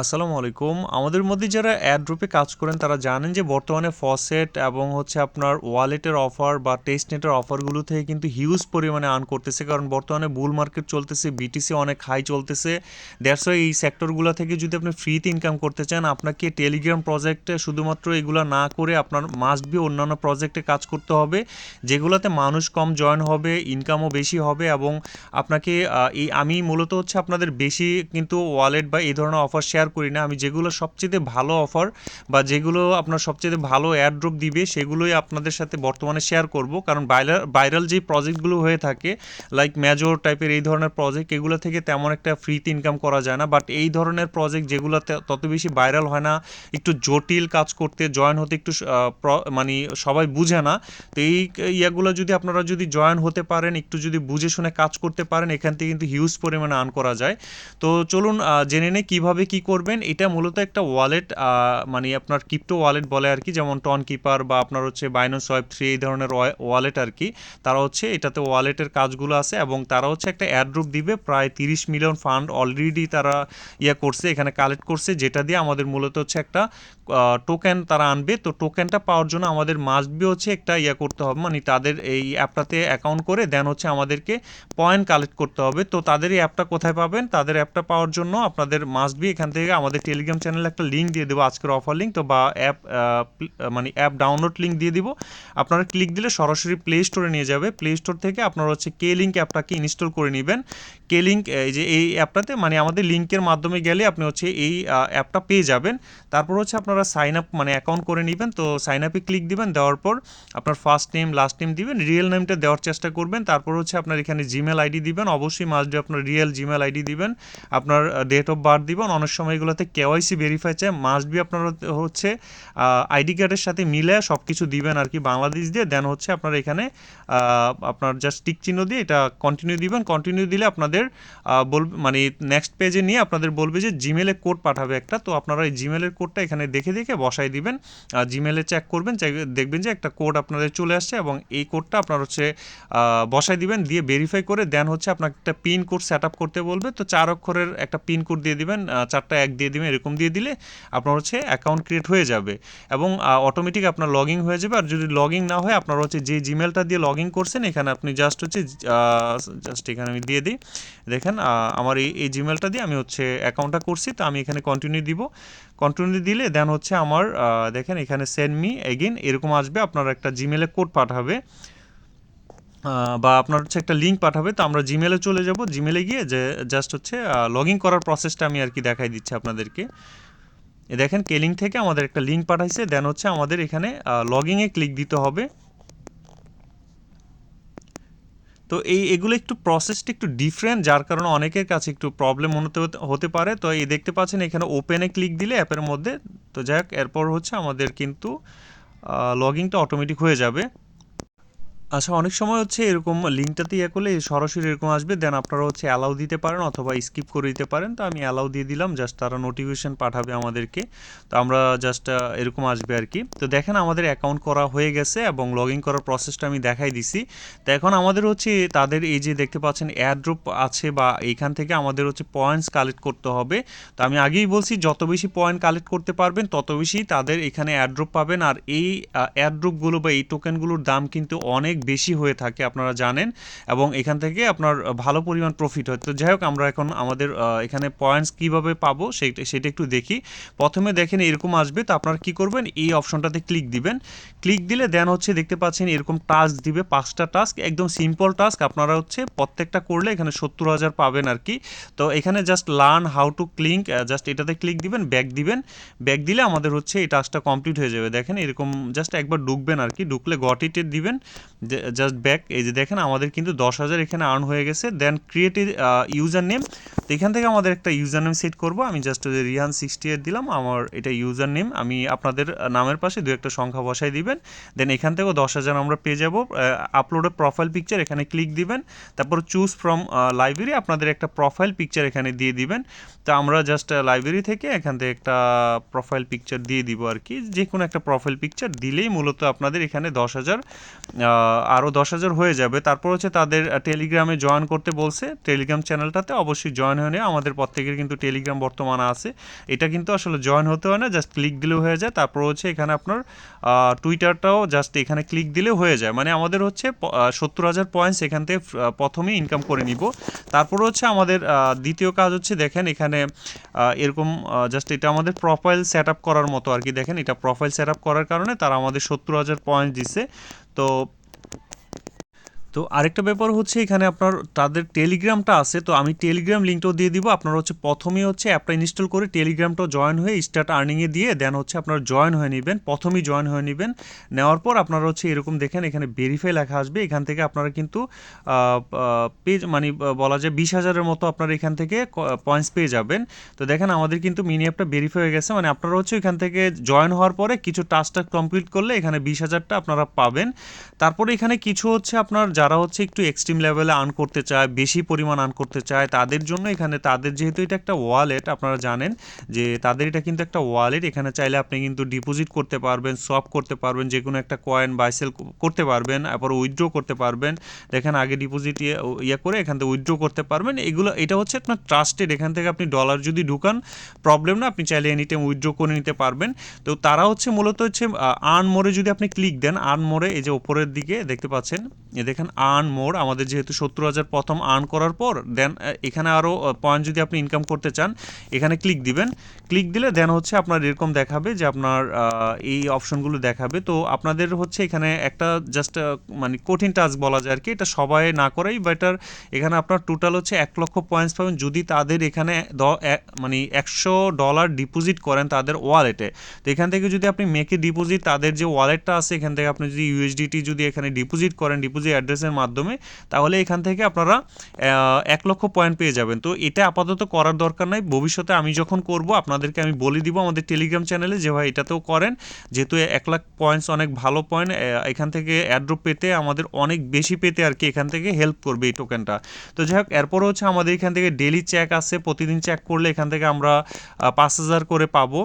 আসসালামু আলাইকুম। আমাদের মধ্যে যারা অ্যাড্রপে কাজ করেন, তারা জানেন যে বর্তমানে ফসেট এবং হচ্ছে আপনার ওয়ালেটের অফার বা টেস্ট নেটের অফারগুলো থেকে কিন্তু হিউজ পরিমাণে আর্ন করতেছে। কারণ বর্তমানে বুল মার্কেট চলতেছে বিটিসি অনেক হাই চলতেছে। দ্যাটস ওয়াই এই সেক্টরগুলো থেকে যদি আপনি ফ্রিতে ইনকাম করতে চান, আপনাকে টেলিগ্রাম প্রজেক্টে শুধুমাত্র এগুলো না করে আপনার মাস্ট বি অন্যান্য প্রজেক্টে কাজ করতে হবে, যেগুলোতে মানুষ কম জয়েন হবে ইনকামও বেশি হবে এবং আপনাকে এই আমি মূলত হচ্ছে আপনাদের বেশি কিন্তু ওয়ালেট বা এই ধরনের অফার শেয়ার করি না। আমি যেগুলো সবচেয়ে ভালো অফার বা যেগুলো আপনার সবচেয়ে ভালো অ্যাড্রপ দিবে, সেগুলোই আপনাদের সাথে বর্তমানে শেয়ার করব। কারণ ভাইরাল যে প্রজেক্টগুলো হয়ে থাকে লাইক মেজর টাইপের এই ধরনের প্রজেক্ট এগুলো থেকে তেমন একটা ফ্রিতে ইনকাম করা যায় না। বাট এই ধরনের প্রজেক্ট যেগুলোতে তত বেশি ভাইরাল হয় না, একটু জটিল কাজ করতে জয়েন হতে একটু মানে সবাই বুঝে না, তো এই ইয়াগুলো যদি আপনারা যদি জয়েন হতে পারেন, একটু যদি বুঝে শুনে কাজ করতে পারেন, এখান থেকে কিন্তু হিউজ পরিমাণে আর্ন করা যায়। তো চলুন জেনে নেই কীভাবে কি করবেন, এটা মূলত একটা ওয়ালেট মানে আপনার ক্রিপ্টো ওয়ালেট বলে আর কি, যেমন টন কিপার বা আপনার হচ্ছে বাইনোস ওয়েব থ্রি এই ধরনের ওয়ালেট আর কি। তারা হচ্ছে এটাতে ওয়ালেটের কাজগুলো আছে এবং তারা হচ্ছে একটা অ্যাড্রপ দিবে, প্রায় তিরিশ মিলিয়ন ফান্ড অলরেডি তারা ইয়ে করছে, এখানে কালেক্ট করছে, যেটা দিয়ে আমাদের মূলত হচ্ছে একটা টোকেন তারা আনবে। তো টোকেনটা পাওয়ার জন্য আমাদের মাস্ট বি হচ্ছে একটা ইয়ে করতে হবে মানে তাদের এই অ্যাপটাতে অ্যাকাউন্ট করে দেন হচ্ছে আমাদেরকে পয়েন্ট কালেক্ট করতে হবে। তো তাদের এই অ্যাপটা কোথায় পাবেন? তাদের অ্যাপটা পাওয়ার জন্য আপনাদের মাস্ট বি এখান থেকে আমাদের টেলিগ্রাম চ্যানেলে একটা লিঙ্ক দিয়ে দেবো আজকের অফার লিঙ্ক তো বা অ্যাপ মানে অ্যাপ ডাউনলোড লিঙ্ক দিয়ে দিব। আপনারা ক্লিক দিলে সরাসরি প্লে স্টোরে নিয়ে যাবে। প্লে স্টোর থেকে আপনারা হচ্ছে কে লিঙ্ক অ্যাপটাকে ইনস্টল করে নেবেন। কে লিঙ্ক এই যে এই অ্যাপটাতে মানে আমাদের লিঙ্কের মাধ্যমে গেলে আপনি হচ্ছে এই অ্যাপটা পেয়ে যাবেন। তারপর হচ্ছে আপনারা সাইন আপ মানে অ্যাকাউন্ট করে নেবেন। তো সাইন আপে ক্লিক দিবেন, দেওয়ার পর আপনার ফার্স্ট নেম লাস্ট নেম দিবেন। রিয়েল নেমটা দেওয়ার চেষ্টা করবেন। তারপর হচ্ছে আপনার এখানে জিমেল আইডি দিবেন। অবশ্যই মাস্ট আপনার রিয়েল জিমেল আইডি দিবেন। আপনার ডেট অফ বার্থ দিবেন। অনেক সময় এগুলোতে কেওয়াইসি ভেরিফাই চায় মাস্ট বি আপনার হচ্ছে আইডি কার্ডের সাথে মিলে সব কিছু দিবেন আর কি বাংলাদেশ দিয়ে দেন হচ্ছে আপনার এখানে আপনার জাস্ট টিক চিহ্ন দিয়ে এটা কন্টিনিউ দিবেন। কন্টিনিউ দিলে আপনাদের বলবে মানে নেক্সট পেজে নিয়ে আপনাদের বলবে যে জিমেলে কোড পাঠাবে একটা। তো আপনারা এই জিমেলের কোডটা এখানে দেখে দেখে বসাই দিবেন জিমেলে চেক করবেন দেখবেন যে একটা কোড আপনাদের চলে আসছে এবং এই কোডটা আপনার হচ্ছে বসাই দিবেন, দিয়ে ভেরিফাই করে দেন হচ্ছে আপনাকে একটা পিন কোড সেট আপ করতে বলবে। তো চার অক্ষরের একটা পিন কোড দিয়ে দিবেন চারটা এক দিয়ে দিবেন, এরকম দিয়ে দিলে আপনার হচ্ছে অ্যাকাউন্ট ক্রিয়েট হয়ে যাবে এবং অটোমেটিক আপনার লগ ইন হয়ে যাবে আর যদি লগ না হয় আপনার হচ্ছে যে জিমেলটা দিয়ে লগ করছেন, এখানে আপনি জাস্ট হচ্ছে জাস্ট এখানে আমি দিয়ে দিই। দেখেন আমার এই এই জিমেলটা দিয়ে আমি হচ্ছে অ্যাকাউন্টটা করছি, তো আমি এখানে কন্টিনিউ দিব। কন্টিনিউ দিলে দেন হচ্ছে আমার দেখেন এখানে সেন্ড মি এগেন এরকম আসবে, আপনার একটা জিমেলে কোড পাঠাবে। বা আপনার হচ্ছে একটা লিঙ্ক পাঠাবে, তো আমরা জিমেলে চলে যাব। জিমেলে গিয়ে যে জাস্ট হচ্ছে লগ ইন করার প্রসেসটা আমি আর কি দেখাই দিচ্ছি আপনাদেরকে। দেখেন কেলিং থেকে আমাদের একটা লিঙ্ক পাঠাইছে দেন হচ্ছে আমাদের এখানে লগ ইনে ক্লিক দিতে হবে। তো এই, এগুলো একটু প্রসেসটা একটু ডিফারেন্ট যার কারণে অনেকের কাছে একটু প্রবলেম হতে হতে পারে। তো এই দেখতে পাচ্ছেন, এখানে ওপেনে ক্লিক দিলে অ্যাপের মধ্যে, তো যাই হোক, এরপর হচ্ছে আমাদের কিন্তু লগিংটা অটোমেটিক হয়ে যাবে। আচ্ছা অনেক সময় হচ্ছে এরকম লিঙ্কটাতে ইয়ে করলে সরাসরি এরকম আসবে দেন আপনারা হচ্ছে অ্যালাউ দিতে পারেন অথবা স্কিপ করে দিতে পারেন। তো আমি অ্যালাউ দিয়ে দিলাম জাস্ট তারা নোটিফিকেশন পাঠাবে আমাদেরকে। তো আমরা জাস্ট এরকম আসবে আর কি। তো দেখেন আমাদের অ্যাকাউন্ট করা হয়ে গেছে এবং লগ ইন করার প্রসেসটা আমি দেখাই দিছি। তো এখন আমাদের হচ্ছে তাদের এই যে দেখতে পাচ্ছেন অ্যাড্রপ আছে বা এইখান থেকে আমাদের হচ্ছে পয়েন্টস কালেক্ট করতে হবে। তো আমি আগেই বলছি, যত বেশি পয়েন্ট কালেক্ট করতে পারবেন, তত বেশি তাদের এখানে অ্যাড্রপ পাবেন। আর এই অ্যাড্রপগুলো বা এই টোকেনগুলোর দাম কিন্তু অনেক বেশি হয়ে থাকে, আপনারা জানেন। এবং এখান থেকে আপনার ভালো পরিমাণ প্রফিট হয়। তো যাই হোক, আমরা এখন আমাদের এখানে পয়েন্টস কীভাবে পাবো সেটা সেটা একটু দেখি। প্রথমে দেখেন এরকম আসবে, তো আপনারা কি করবেন? এই অপশনটাতে ক্লিক দিবেন। ক্লিক দিলে দেন হচ্ছে দেখতে পাচ্ছেন এরকম টাস্ক দিবে, পাঁচটা টাস্ক একদম সিম্পল টাস্ক আপনারা হচ্ছে প্রত্যেকটা করলে এখানে সত্তর হাজার পাবেন আর কি। তো এখানে just learn how to click just এটাতে ক্লিক দিবেন ব্যাক দিবেন। ব্যাক দিলে আমাদের হচ্ছে এই টাস্কটা কমপ্লিট হয়ে যাবে। দেখেন এরকম জাস্ট একবার ঢুকবেন আর কি, ঢুকলে গট ইটে দিবেন। জাস্ট ব্যাক এই যে দেখেন, আমাদের কিন্তু দশ হাজার এখানে আর্ন হয়ে গেছে। দেন ক্রিয়েট ইউজার নেম তো এখান থেকে আমাদের একটা ইউজার নেম সেট করব। আমি জাস্ট রিহান সিক্সটি এইট দিলাম, আমার এটা ইউজার নেম আমি আপনাদের নামের পাশে দু একটা সংখ্যা বসাই দিবেন। দেন এখান থেকেও দশ হাজার আমরা পেয়ে যাব। আপলোড প্রোফাইল পিকচার এখানে ক্লিক দিবেন। তারপর চুজ ফ্রম লাইব্রেরি আপনাদের একটা প্রোফাইল পিকচার এখানে দিয়ে দিবেন। তো আমরা জাস্ট লাইব্রেরি থেকে এখান থেকে একটা প্রোফাইল পিকচার দিয়ে দিব আর কি। যে কোনো একটা প্রোফাইল পিকচার দিলেই মূলত আপনাদের এখানে দশ হাজার আরও দশ হাজার হয়ে যাবে। তারপর হচ্ছে তাদের টেলিগ্রামে জয়েন করতে বলছে। টেলিগ্রাম চ্যানেলটাতে অবশ্যই জয়েন হয়ে নিয়ে আমাদের প্রত্যেকের কিন্তু টেলিগ্রাম বর্তমানে আছে। এটা কিন্তু আসলে জয়েন হতে হয় না জাস্ট ক্লিক দিলেও হয়ে যায়। তারপর হচ্ছে এখানে আপনার টুইটারটাও জাস্ট এখানে ক্লিক দিলেও হয়ে যায়। মানে আমাদের হচ্ছে সত্তর হাজার পয়েন্টস এখান থেকে প্রথমেই ইনকাম করে নিব। তারপর হচ্ছে আমাদের দ্বিতীয় কাজ হচ্ছে দেখেন এখানে এরকম জাস্ট এটা আমাদের প্রোফাইল সেট আপ করার মতো আর কি। দেখেন এটা প্রোফাইল সেট আপ করার কারণে তারা আমাদের সত্তর হাজার পয়েন্ট দিছে। তো তো আরেকটা ব্যাপার হচ্ছে এখানে আপনার তাদের টেলিগ্রামটা আছে, তো আমি টেলিগ্রাম লিঙ্কটাও দিয়ে দিব। আপনার হচ্ছে প্রথমেই হচ্ছে অ্যাপটা ইনস্টল করে টেলিগ্রামটাও জয়েন হয়ে স্টার্ট আর্নিংয়ে দিয়ে দেন হচ্ছে আপনার জয়েন হয়ে নেবেন, প্রথমেই জয়েন হয়ে নেবেন। নেওয়ার পর আপনারা হচ্ছে এরকম দেখেন এখানে ভেরিফাই লেখা আসবে, এখান থেকে আপনারা কিন্তু পেজ মানে বলা যায় বিশ হাজারের মতো আপনারা এখান থেকে পয়েন্টস পেয়ে যাবেন। তো দেখেন আমাদের কিন্তু মিনি অ্যাপটা ভেরিফাই হয়ে গেছে মানে আপনারা হচ্ছে এখান থেকে জয়েন হওয়ার পরে কিছু টাস্কটা কমপ্লিট করলে এখানে বিশ হাজারটা আপনারা পাবেন। তারপরে এখানে কিছু হচ্ছে আপনার যারা হচ্ছে একটু এক্সট্রিম লেভেলে আর্ন করতে চায়, বেশি পরিমাণ আর্ন করতে চায়, তাদের জন্য এখানে তাদের যেহেতু এটা একটা ওয়ালেট আপনারা জানেন যে তাদের এটা কিন্তু একটা ওয়ালেট এখানে চাইলে আপনি কিন্তু ডিপোজিট করতে পারবেন সোয়াপ করতে পারবেন যে কোনো একটা কয়েন বাইসেল করতে পারবেন তারপর উইথড্র করতে পারবেন, দেখেন আগে ডিপোজিট ইয়ে করে এখান থেকে উইথড্র করতে পারবেন, এগুলো, এটা হচ্ছে আপনার ট্রাস্টেড এখান থেকে আপনি ডলার যদি ঢুকান প্রবলেম না, আপনি চাইলে এনি টাইম উইথড্র করে নিতে পারবেন, তো তারা হচ্ছে মূলত হচ্ছে আর্ন মোড়ে যদি আপনি ক্লিক দেন আর্ন মোড়ে এই যে ওপরের দিকে দেখতে পাচ্ছেন দেখেন আর্ন মোড় আমাদের যেহেতু সত্তর হাজার প্রথম আর্ন করার পর দেন এখানে আরও পয়েন্ট যদি আপনি ইনকাম করতে চান, এখানে ক্লিক দিবেন। ক্লিক দিলে দেন হচ্ছে আপনার এরকম দেখাবে যে আপনার এই অপশনগুলো দেখাবে। তো আপনাদের হচ্ছে এখানে একটা জাস্ট মানে কঠিন টাস্ক বলা যায় আর কি, এটা সবাই না করেই বেটার এখানে আপনার টোটাল হচ্ছে এক লক্ষ পয়েন্টস পাবেন যদি তাদের এখানে মানে একশো ডলার ডিপোজিট করেন তাদের ওয়ালেটে তো এখান থেকে যদি আপনি মেকে ডিপোজিট তাদের যে ওয়ালেটটা আছে, এখান থেকে আপনি যদি ইউএসডিটি যদি এখানে ডিপোজিট করেন ডিপোজিট অ্যাড্রেসের মাধ্যমে, তাহলে এখান থেকে আপনারা এক লক্ষ পয়েন্ট পেয়ে যাবেন। তো এটা আপাতত করার দরকার নাই। ভবিষ্যতে আমি যখন করব, আপনাদেরকে আমি বলে দিব আমাদের টেলিগ্রাম চ্যানেলে যে, ভাই, এটাতেও করেন। যেহেতু এক লাখ পয়েন্টস অনেক ভালো পয়েন্ট এখান থেকে অ্যাড্রপ পেতে আমাদের অনেক বেশি পেতে আর কি এখান থেকে হেল্প করবে এই টোকেনটা তো যাই হোক, এরপর হচ্ছে আমাদের এখান থেকে ডেলি চেক আছে। প্রতিদিন চেক করলে এখান থেকে আমরা পাঁচ হাজার করে পাবো।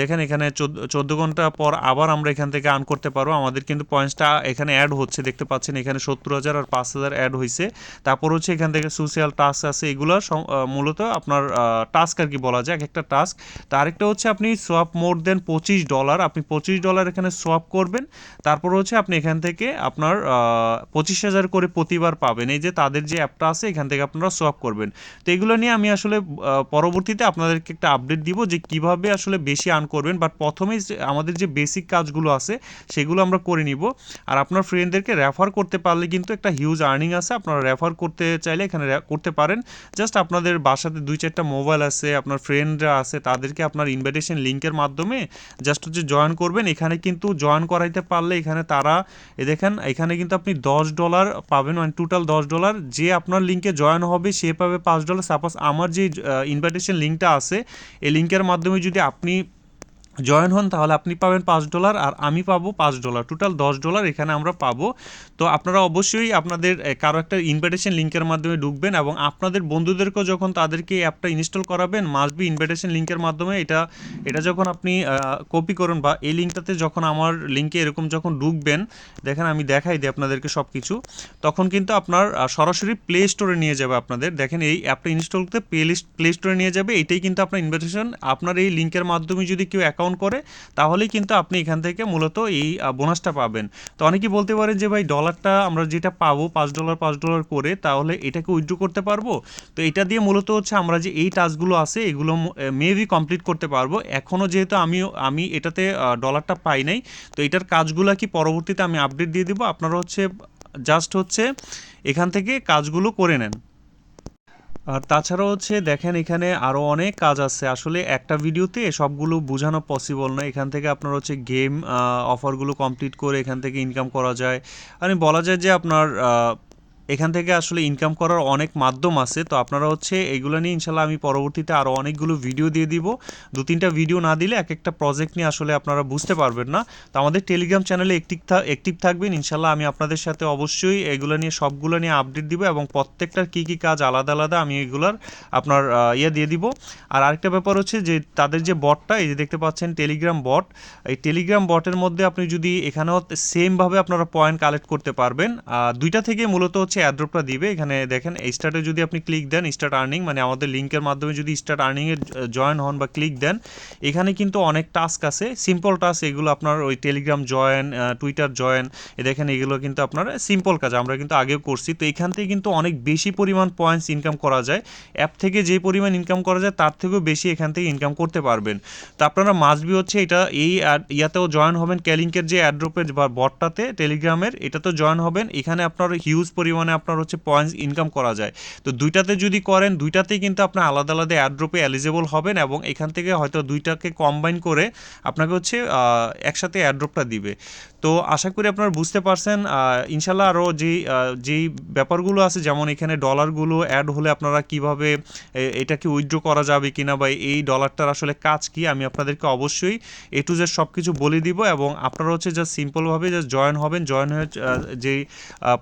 দেখেন এখানে চোদ্দ ঘণ্টা পর আবার আমরা এখান থেকে আর্ন করতে পারব। আমাদের কিন্তু পয়েন্টসটা এখানে অ্যাড হচ্ছে। দেখতে পাচ্ছেন এখানে সত্তর হাজার আর পাঁচ হাজার অ্যাড হয়েছে তারপর হচ্ছে এখান থেকে সোশ্যাল টাস্ক আছে, এগুলো মূলত আপনার টাস্ক আর কি বলা যায়, এক একটা টাস্ক তো আরেকটা হচ্ছে আপনি সোয়াপ মোর দেন পঁচিশ ডলার আপনি পঁচিশ ডলার এখানে সোয়াপ করবেন। তারপর হচ্ছে আপনি এখান থেকে আপনার পঁচিশ হাজার করে প্রতিবার পাবেন। এই যে তাদের যে অ্যাপটা আছে, এখান থেকে আপনারা সোয়াপ করবেন। তো এগুলো নিয়ে আমি আসলে পরবর্তীতে আপনাদেরকে একটা আপডেট দিব যে কীভাবে আসলে বেশি আর্ন করবেন। বাট প্রথমেই আমাদের যে বেসিক কাজগুলো আছে, সেগুলো আমরা করে নিব। আর আপনার ফ্রেন্ডদেরকে রেফার করতে পারলে কিন্তু একটা হিউজ আর্নিং আছে। আপনারা রেফার করতে চাইলে এখানে করতে পারেন। জাস্ট আপনাদের বাসাতে দুই চারটা মোবাইল আছে, আপনার ফ্রেন্ডরা আছে, তাদেরকে আপনার ইনভাইটেশন লিঙ্কের মাধ্যমে জাস্ট হচ্ছে জয়েন করবেন। এখানে কিন্তু জয়েন করাইতে পারলে এখানে তারা, এ দেখেন, এখানে কিন্তু আপনি দশ ডলার পাবেন মানে টোটাল দশ ডলার যে আপনার লিঙ্কে জয়েন হবে, সে পাবে পাঁচ ডলার সাপোজ আমার যে ইনভাইটেশন লিঙ্কটা আছে, এই লিঙ্কের মাধ্যমে যদি আপনি জয়েন হন, তাহলে আপনি পাবেন পাঁচ ডলার আর আমি পাবো পাঁচ ডলার। টোটাল দশ ডলার এখানে আমরা পাবো। তো আপনারা অবশ্যই আপনাদের কারও একটা ইনভাইটেশন লিঙ্কের মাধ্যমে ঢুকবেন এবং আপনাদের বন্ধুদেরকেও যখন তাদেরকে অ্যাপটা ইনস্টল করাবেন মাস্ট বি ইনভাইটেশন লিঙ্কের মাধ্যমে এটা এটা যখন আপনি কপি করুন বা এই লিঙ্কটাতে যখন আমার লিঙ্কে এরকম যখন ঢুকবেন, দেখেন আমি দেখাই দিই আপনাদেরকে সব কিছু তখন কিন্তু আপনার সরাসরি প্লে স্টোরে নিয়ে যাবে আপনাদের। দেখেন এই অ্যাপটা ইনস্টল করতে প্লে লিস্ট প্লে স্টোরে নিয়ে যাবে, এটাই কিন্তু আপনার ইনভিটেশন আপনার এই লিঙ্কের মাধ্যমে যদি কেউ অ্যাকাউন্ট করে, তাহলেই কিন্তু আপনি এখান থেকে মূলত এই বোনাসটা পাবেন। তো অনেকেই বলতে পারেন যে, ভাই ডলারটা আমরা যেটা পাবো, পাঁচ ডলার পাঁচ ডলার করে, তাহলে এটাকে উইথড্র করতে পারব? তো এটা দিয়ে মূলত হচ্ছে আমরা যে এই টাস্কগুলো আছে, এগুলো মেবি কমপ্লিট করতে পারব। এখনও যেহেতু আমি আমি এটাতে ডলারটা পাই নাই, তো এটার কাজগুলো কি পরবর্তীতে আমি আপডেট দিয়ে দিব? আপনারা হচ্ছে জাস্ট হচ্ছে এখান থেকে কাজগুলো করে নেন। আর তাছাড়া হচ্ছে দেখেন এখানে আরও অনেক কাজ আছে। আসলে একটা ভিডিওতে সবগুলো বোঝানো পসিবল নয়। এখান থেকে আপনার হচ্ছে গেম অফারগুলো কমপ্লিট করে এখান থেকে ইনকাম করা যায়। মানে বলা যায় যে আপনার এখান থেকে আসলে ইনকাম করার অনেক মাধ্যম আছে, তো আপনারা হচ্ছে এগুলো নিয়ে ইনশাল্লাহ আমি পরবর্তীতে আরও অনেকগুলো ভিডিও দিয়ে দিব। দু তিনটা ভিডিও না দিলে এক একটা প্রজেক্ট নিয়ে আসলে আপনারা বুঝতে পারবেন না। তো আমাদের টেলিগ্রাম চ্যানেলে একটিভ অ্যাক্টিভ থাকবেন। ইনশাল্লাহ আমি আপনাদের সাথে অবশ্যই এগুলো নিয়ে সবগুলো নিয়ে আপডেট দিব এবং প্রত্যেকটার কী কী কাজ আলাদা আলাদা আমি এগুলোর আপনার ইয়ে দিয়ে দিব। আর আরেকটা ব্যাপার হচ্ছে যে তাদের যে বটটা এই যে দেখতে পাচ্ছেন টেলিগ্রাম বট এই টেলিগ্রাম বটের মধ্যে আপনি যদি এখানেও সেমভাবে আপনারা পয়েন্ট কালেক্ট করতে পারবেন দুইটা থেকে মূলত হচ্ছে অ্যাড্রপটা দিবে। এখানে দেখেন স্টার্টে যদি আপনি ক্লিক দেন স্টার্ট আর্নিং মানে আমাদের লিঙ্কের মাধ্যমে যদি স্টার্ট আর্নিংয়ে জয়েন হন বা ক্লিক দেন, এখানে কিন্তু অনেক টাস্ক আছে। সিম্পল টাস্ক এগুলো আপনার ওই টেলিগ্রাম জয়েন টুইটার জয়েন এ দেখেন, এগুলো কিন্তু আপনার সিম্পল কাজ। আমরা কিন্তু আগেও করছি। তো এখান থেকে কিন্তু অনেক বেশি পরিমাণ পয়েন্টস ইনকাম করা যায়। অ্যাপ থেকে যে পরিমাণ ইনকাম করা যায়, তার থেকেও বেশি এখান থেকে ইনকাম করতে পারবেন। তো আপনারা মাসবি হচ্ছে এটা, এই ইয়াতেও জয়েন হবেন। ক্যালিংকের যে অ্যাড্রপের বা বটটাতে টেলিগ্রামের এটাতেও জয়েন হবেন। এখানে আপনার হিউজ পরিমাণে আপনার হচ্ছে পয়েন্টস ইনকাম করা যায়। তো দুইটাতে যদি করেন, দুইটাতেই কিন্তু আপনার আলাদা আলাদা অ্যাড্রপে এলিজেবল হবেন এবং এখান থেকে হয়তো দুইটাকে কম্বাইন করে আপনাকে হচ্ছে একসাথে অ্যাড্রপটা দিবে। তো আশা করি আপনারা বুঝতে পারছেন ইনশাল্লাহ আরও আহ, যেই ব্যাপারগুলো আছে যেমন এখানে ডলারগুলো অ্যাড হলে আপনারা কীভাবে এটাকে উইথড্র করা যাবে কিনা বা এই ডলারটার আসলে কাজ কি আমি আপনাদেরকে অবশ্যই এ টু জেড সব কিছু বলে দিব এবং আপনারা হচ্ছে জাস্ট সিম্পলভাবে জাস্ট জয়েন হবেন জয়েন হয়ে যেই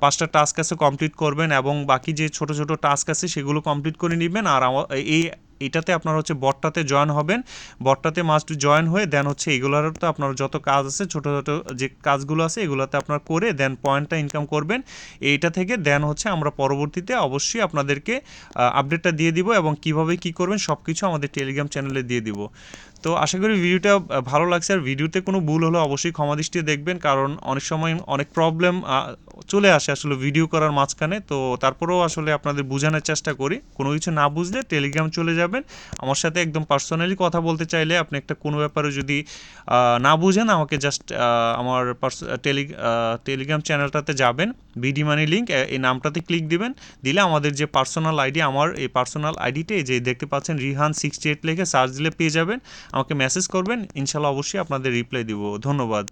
পাঁচটা টাস্ক আছে কমপ্লিট করবেন এবং বাকি যে ছোট ছোট টাস্ক আছে সেগুলো কমপ্লিট করে নেবেন আর এই এটাতে আপনারা হচ্ছে বটটাতে জয়েন হবেন। বটটাতে মাস্ট জয়েন হয়ে দেন হচ্ছে এগুলোর তো আপনার যত কাজ আছে, ছোট ছোট যে কাজগুলো আছে, এগুলোতে আপনার করে দেন পয়েন্টটা ইনকাম করবেন। এইটা থেকে দেন হচ্ছে আমরা পরবর্তীতে অবশ্যই আপনাদেরকে আপডেটটা দিয়ে দিব এবং কীভাবে কি করবেন সব কিছু আমাদের টেলিগ্রাম চ্যানেলে দিয়ে দিব। তো আশা করি ভিডিওটা ভালো লাগছে। আর ভিডিওতে কোনো ভুল হলে অবশ্যই ক্ষমা দৃষ্টিতে দেখবেন, কারণ অনেক সময় অনেক প্রবলেম চলে আসে আসলে ভিডিও করার মাঝখানে। তো তারপরেও আসলে আপনাদের বোঝানোর চেষ্টা করি। কোনো কিছু না বুঝলে টেলিগ্রাম চলে যাবেন। আমার সাথে একদম পার্সোনালি কথা বলতে চাইলে আপনি একটা কোনো ব্যাপারে যদি না বুঝেন, আমাকে জাস্ট আমার টেলি টেলিগ্রাম চ্যানেলটাতে যাবেন। বিডি মানি লিঙ্ক এই নামটাতে ক্লিক দিবেন। দিলে আমাদের যে পার্সোনাল আইডি আমার এই পার্সোনাল আইডিতে যে দেখতে পাচ্ছেন রিহান সিক্সটি এইট লেখে সার্চ দিলে পেয়ে যাবেন। আমাকে মেসেজ করবেন ইনশাল্লাহ অবশ্যই আপনাদের রিপ্লাই দিব। ধন্যবাদ।